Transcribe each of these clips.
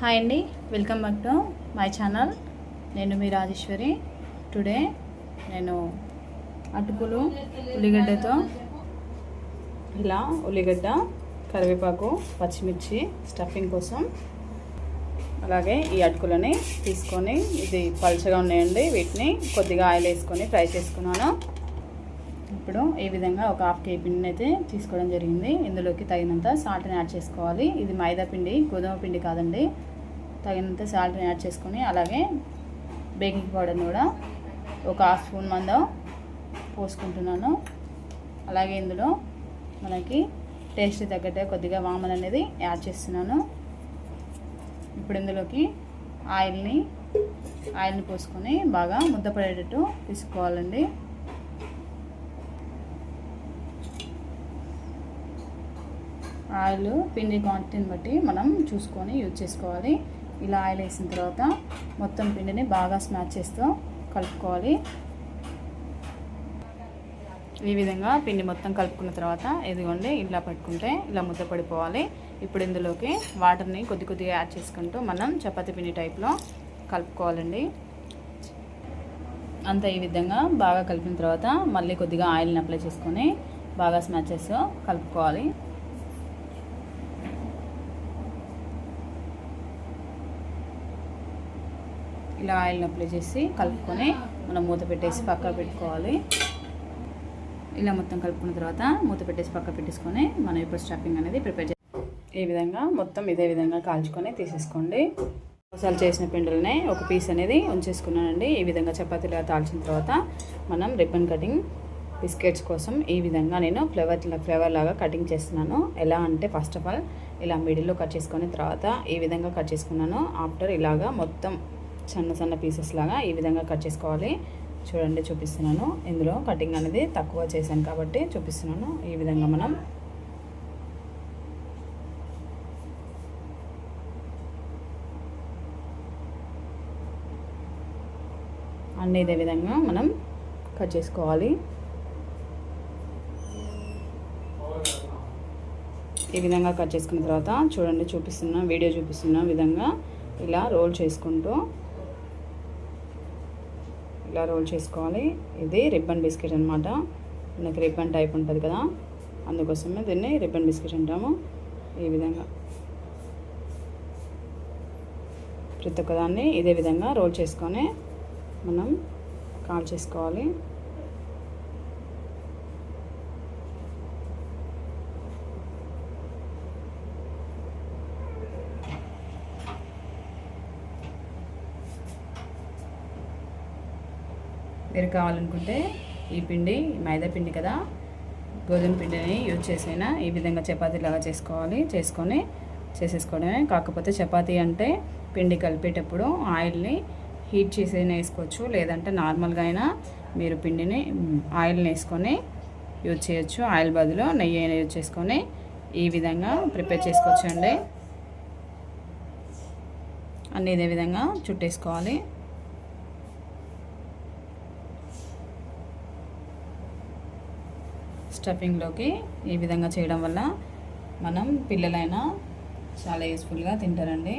Hi అండి welcome back to my channel నేను మీ రాజేశ్వరి. టుడే నేను అటుకులు ఉల్లిగడ్డతో ఇలా ఉల్లిగడ్డ కరివేపాకు పచ్చిమిర్చి స్టఫింగ్ కోసం అలాగే ఈ అటుకులని తీసుకొని ఇది పలుచగా ఉన్నాయండి వీటిని కొద్దిగా ఆయిల్ వేసుకొని ఫ్రై చేసుకున్నాను. ఇప్పుడు ఈ విధంగా ఒక హాఫ్ కేజీ పిండిని అయితే తీసుకోవడం జరిగింది. ఇందులోకి తగినంత సాల్ట్ని యాడ్ చేసుకోవాలి. ఇది మైదా పిండి గోధుమ పిండి కాదండి. తగినంత సాల్ట్ని యాడ్ చేసుకొని అలాగే బేకింగ్ పౌడర్ని కూడా ఒక హాఫ్ స్పూన్ మందం పోసుకుంటున్నాను. అలాగే ఇందులో మనకి టేస్ట్ తగ్గట్టే కొద్దిగా వామన్ అనేది యాడ్ చేస్తున్నాను. ఇప్పుడు ఇందులోకి ఆయిల్ని ఆయిల్ని పోసుకొని బాగా ముద్దపడేటట్టు తీసుకోవాలండి. ఆయిల్ పిండి క్వాంటిటీని బట్టి మనం చూసుకొని యూజ్ చేసుకోవాలి. ఇలా ఆయిల్ వేసిన తర్వాత మొత్తం పిండిని బాగా స్మాచ్ చేస్తూ కలుపుకోవాలి. ఈ విధంగా పిండి మొత్తం కలుపుకున్న తర్వాత ఎదిగొండి ఇలా పట్టుకుంటే ఇలా ముద్ద పడిపోవాలి. ఇప్పుడు ఇందులోకి వాటర్ని కొద్ది కొద్దిగా యాడ్ చేసుకుంటూ మనం చపాతీ పిండి టైప్లో కలుపుకోవాలండి. అంతా ఈ విధంగా బాగా కలిపిన తర్వాత మళ్ళీ కొద్దిగా ఆయిల్ని అప్లై చేసుకొని బాగా స్మాచెస్ కలుపుకోవాలి. ఇలా ఆయిల్ని అప్లై చేసి కలుపుకొని మనం మూత పెట్టేసి పక్క పెట్టుకోవాలి. ఇలా మొత్తం కలుపుకున్న తర్వాత మూత పెట్టేసి పక్క పెట్టేసుకొని మనం ఇప్పుడు స్టఫింగ్ అనేది ప్రిపేర్ చేస్తాం ఈ విధంగా? మొత్తం ఇదే విధంగా కాల్చుకొని తీసేసుకోండి. మసాలా చేసిన పిండిలనే ఒక పీస్ అనేది ఉంచేసుకున్నానండి. ఈ విధంగా చపాతీలా తాల్చిన తర్వాత మనం రిబ్బన్ కటింగ్ బిస్కెట్స్ కోసం ఈ విధంగా నేను ఫ్లేవర్ ఫ్లేవర్ లాగా కటింగ్ చేస్తున్నాను. ఎలా అంటే ఫస్ట్ ఆఫ్ ఆల్ ఇలా మిడిల్లో కట్ చేసుకున్న తర్వాత ఈ విధంగా కట్ చేసుకున్నాను. ఆఫ్టర్ ఇలాగా మొత్తం సన్న సన్న పీసెస్ లాగా ఈ విధంగా కట్ చేసుకోవాలి. చూడండి చూపిస్తున్నాను. ఇందులో కటింగ్ అనేది తక్కువ చేశాను కాబట్టి చూపిస్తున్నాను ఈ విధంగా మనం. అన్నీ ఇదే విధంగా మనం కట్ చేసుకోవాలి. ఈ విధంగా కట్ చేసుకున్న తర్వాత చూడండి చూపిస్తున్న వీడియో చూపిస్తున్న విధంగా ఇలా రోల్ చేసుకుంటూ ఇలా రోల్ చేసుకోవాలి. ఇది రిబ్బన్ బిస్కెట్ అనమాట మనకి రిబ్బన్ టైప్ ఉంటుంది కదా. అందుకోసమే దీన్ని రిబ్బన్ బిస్కెట్ అంటాము. ఈ విధంగా. ప్రతి ఒక్కదాన్ని ఇదే విధంగా రోల్ చేసుకొని మనం కాల్ చేసుకోవాలి. దగ్గర కావాలనుకుంటే ఈ పిండి మైదా పిండి కదా గోధుమ పిండిని యూజ్ చేసైనా ఈ విధంగా చపాతీలాగా చేసుకోవాలి. చేసుకొని చేసేసుకోవడమే. కాకపోతే చపాతీ అంటే పిండి కలిపేటప్పుడు ఆయిల్ని హీట్ చేసైనా వేసుకోవచ్చు. లేదంటే నార్మల్గా అయినా మీరు పిండిని ఆయిల్ని వేసుకొని యూజ్ చేయొచ్చు. ఆయిల్ బదులు నెయ్యి అయినా యూజ్ చేసుకొని ఈ విధంగా ప్రిపేర్ చేసుకోవచ్చు అండి అన్నీ ఇదే విధంగా చుట్టేసుకోవాలి. స్టఫింగ్లోకి ఈ విధంగా చేయడం వల్ల మనం పిల్లలైనా చాలా యూస్ఫుల్గా తింటారండి.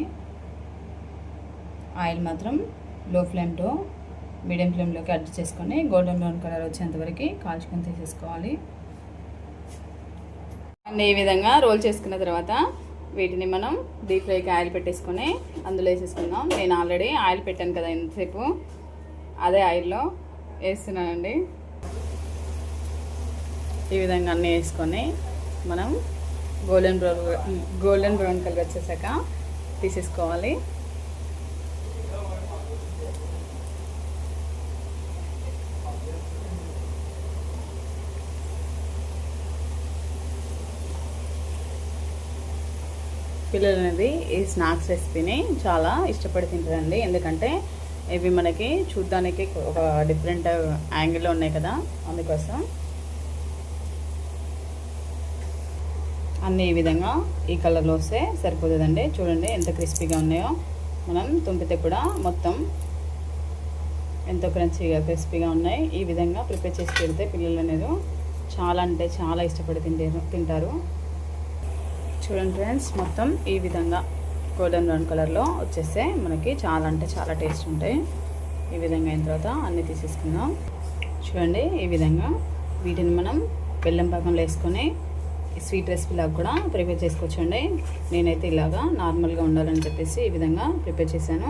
ఆయిల్ మాత్రం లో ఫ్లేమ్తో మీడియం ఫ్లేమ్లోకి అడ్జస్ట్ చేసుకొని గోల్డెన్ బ్రౌన్ కలర్ వచ్చేంతవరకు కాల్చుకొని తీసేసుకోవాలి. అండ్ ఈ విధంగా రోల్ చేసుకున్న తర్వాత వీటిని మనం డీప్ ఫ్రైకి ఆయిల్ పెట్టేసుకొని అందులో వేసేసుకుందాం. నేను ఆల్రెడీ ఆయిల్ పెట్టాను కదా ఎంతసేపు అదే ఆయిల్లో వేస్తున్నానండి. ఈ విధంగా అన్నీ వేసుకొని మనం golden brown golden brown colour వచ్చేసాక తీసేసుకోవాలి. పిల్లలు అనేది ఈ స్నాక్స్ రెసిపీని చాలా ఇష్టపడి తింటారండి. ఎందుకంటే ఇవి మనకి చూడ్డానికి ఒక డిఫరెంట్ యాంగిల్లో ఉన్నాయి కదా అందుకోసం అన్నీ ఈ విధంగా ఈ కలర్లో వస్తే సరిపోతుందండి. చూడండి ఎంత క్రిస్పీగా ఉన్నాయో. మనం తుంపితే కూడా మొత్తం ఎంతో క్రంచీగా క్రిస్పీగా ఉన్నాయి. ఈ విధంగా ప్రిపేర్ చేసి పెడితే పిల్లలు అనేది చాలా అంటే చాలా ఇష్టపడి తింటారు తింటారు. చూడండి ఫ్రెండ్స్ మొత్తం ఈ విధంగా గోల్డెన్ బ్రౌన్ కలర్లో వచ్చేస్తే మనకి చాలా అంటే చాలా టేస్ట్ ఉంటాయి. ఈ విధంగా అయిన తర్వాత అన్నీ తీసేసుకుందాం. చూడండి ఈ విధంగా వీటిని మనం బెల్లం పాకంలో వేసుకొని స్వీట్ రెసిపీలాగా కూడా ప్రిపేర్ చేసుకోవచ్చండి. నేనైతే ఇలాగా నార్మల్గా ఉండాలని చెప్పేసి ఈ విధంగా ప్రిపేర్ చేశాను.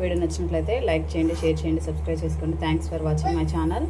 వీడియో నచ్చినట్లయితే లైక్ చేయండి షేర్ చేయండి సబ్స్క్రైబ్ చేసుకోండి. Thanks for watching my channel